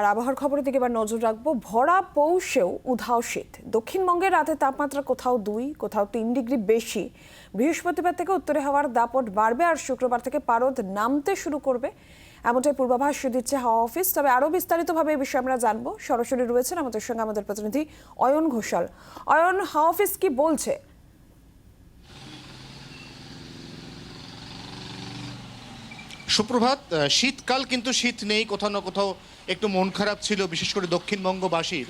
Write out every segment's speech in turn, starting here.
আর আবহাওয়ার খবরের দিকে এবার নজর রাখব। ভরা পৌষেও উধাও শীত। দক্ষিণবঙ্গের রাতে তাপমাত্রা কোথাও দুই, কোথাও তিন ডিগ্রি বেশি। বৃহস্পতিবার থেকে উত্তরে হওয়ার দাপট বাড়বে আর শুক্রবার থেকে পারদ নামতে শুরু করবে। এমনটাই পূর্বাভাস দিচ্ছে হাওয়া অফিস। তবে আরও বিস্তারিতভাবে এই বিষয়ে আমরা জানব। সরাসরি রয়েছেন আমাদের সঙ্গে আমাদের প্রতিনিধি অয়ন ঘোষাল। অয়ন, হাওয়া অফিস কি বলছে? সুপ্রভাত শীতকাল কিন্তু শীত নেই, কোথাও না কোথাও একটু মন খারাপ ছিল, বিশেষ করে দক্ষিণবঙ্গবাসীর।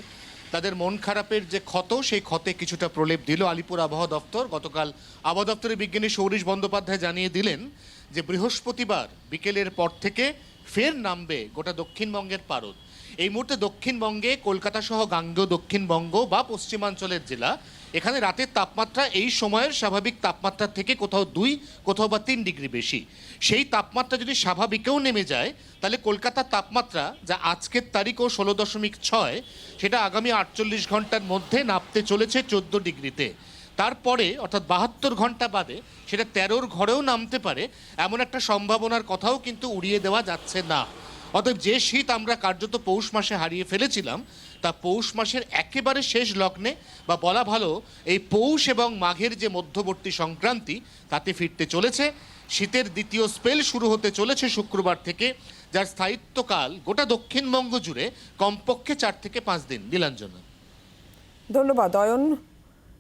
তাদের মন খারাপের যে ক্ষত, সেই ক্ষতে কিছুটা প্রলেপ দিল আলিপুর আবহাওয়া দপ্তর। গতকাল আবহাওয়া দপ্তরের বিজ্ঞানী সৌরিশ বন্দ্যোপাধ্যায় জানিয়ে দিলেন যে, বৃহস্পতিবার বিকেলের পর থেকে ফের নামবে গোটা দক্ষিণবঙ্গের পারদ। এই মুহূর্তে দক্ষিণবঙ্গে কলকাতা সহ গাঙ্গেয় দক্ষিণবঙ্গ বা পশ্চিমাঞ্চলের জেলা, এখানে রাতের তাপমাত্রা এই সময়ের স্বাভাবিক তাপমাত্রার থেকে কোথাও দুই, কোথাও বা তিন ডিগ্রি বেশি। সেই তাপমাত্রা যদি স্বাভাবিকেও নেমে যায়, তাহলে কলকাতার তাপমাত্রা যা আজকের তারিখ ও ষোলো দশমিক ছয়, সেটা আগামী আটচল্লিশ ঘণ্টার মধ্যে নামতে চলেছে চোদ্দ ডিগ্রিতে। তারপরে, অর্থাৎ বাহাত্তর ঘণ্টা বাদে, সেটা তেরোর ঘরেও নামতে পারে, এমন একটা সম্ভাবনার কথাও কিন্তু উড়িয়ে দেওয়া যাচ্ছে না। অতএব যে শীত আমরা কার্যত পৌষ মাসে হারিয়ে ফেলেছিলাম, তা পৌষ মাসের একেবারে শেষ লগ্নে, বা বলা ভালো, এই পৌষ এবং মাঘের যে মধ্যবর্তী সংক্রান্তি, তাতে ফিরতে চলেছে। শীতের দ্বিতীয় স্পেল শুরু হতে চলেছে শুক্রবার থেকে, যার স্থায়িত্বকাল গোটা দক্ষিণবঙ্গ জুড়ে কমপক্ষে চার থেকে পাঁচ দিন। নীলাঞ্জনা। ধন্যবাদ, অয়ন।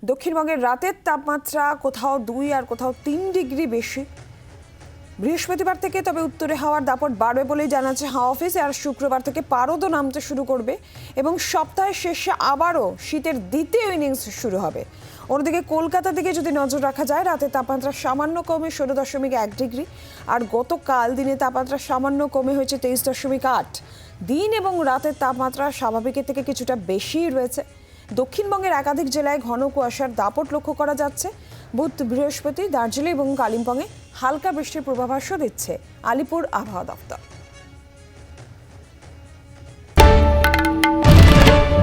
দক্ষিণবঙ্গের রাতের তাপমাত্রা কোথাও দুই আর কোথাও তিন ডিগ্রি বেশি। বৃহস্পতিবার থেকে তবে উত্তরে হাওয়ার দাপট বাড়বে বলেই জানাচ্ছে হাওয়া অফিস, আর শুক্রবার থেকে পারদও নামতে শুরু করবে এবং সপ্তাহের শেষে আবারও শীতের দ্বিতীয় ইনিংস শুরু হবে। অন্যদিকে কলকাতা দিকে যদি নজর রাখা যায়, রাতে তাপমাত্রা সামান্য কমে ষোলো দশমিক এক ডিগ্রি, আর গতকাল দিনে তাপমাত্রা সামান্য কমে হয়েছে তেইশ দশমিক আট। দিন এবং রাতের তাপমাত্রা স্বাভাবিকের থেকে কিছুটা বেশিই রয়েছে। দক্ষিণবঙ্গের একাধিক জেলায় ঘন কুয়াশার দাপট লক্ষ্য করা যাচ্ছে। বুধ বৃহস্পতি দার্জিলিং এবং কালিম্পংয়ে হালকা বৃষ্টির পূর্বাভাসও দিচ্ছে আলিপুর আবহাওয়া দপ্তর।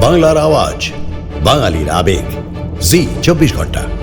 বাংলার আওয়াজ, বাঙালির আবেগ। জি, চব্বিশ ঘণ্টা।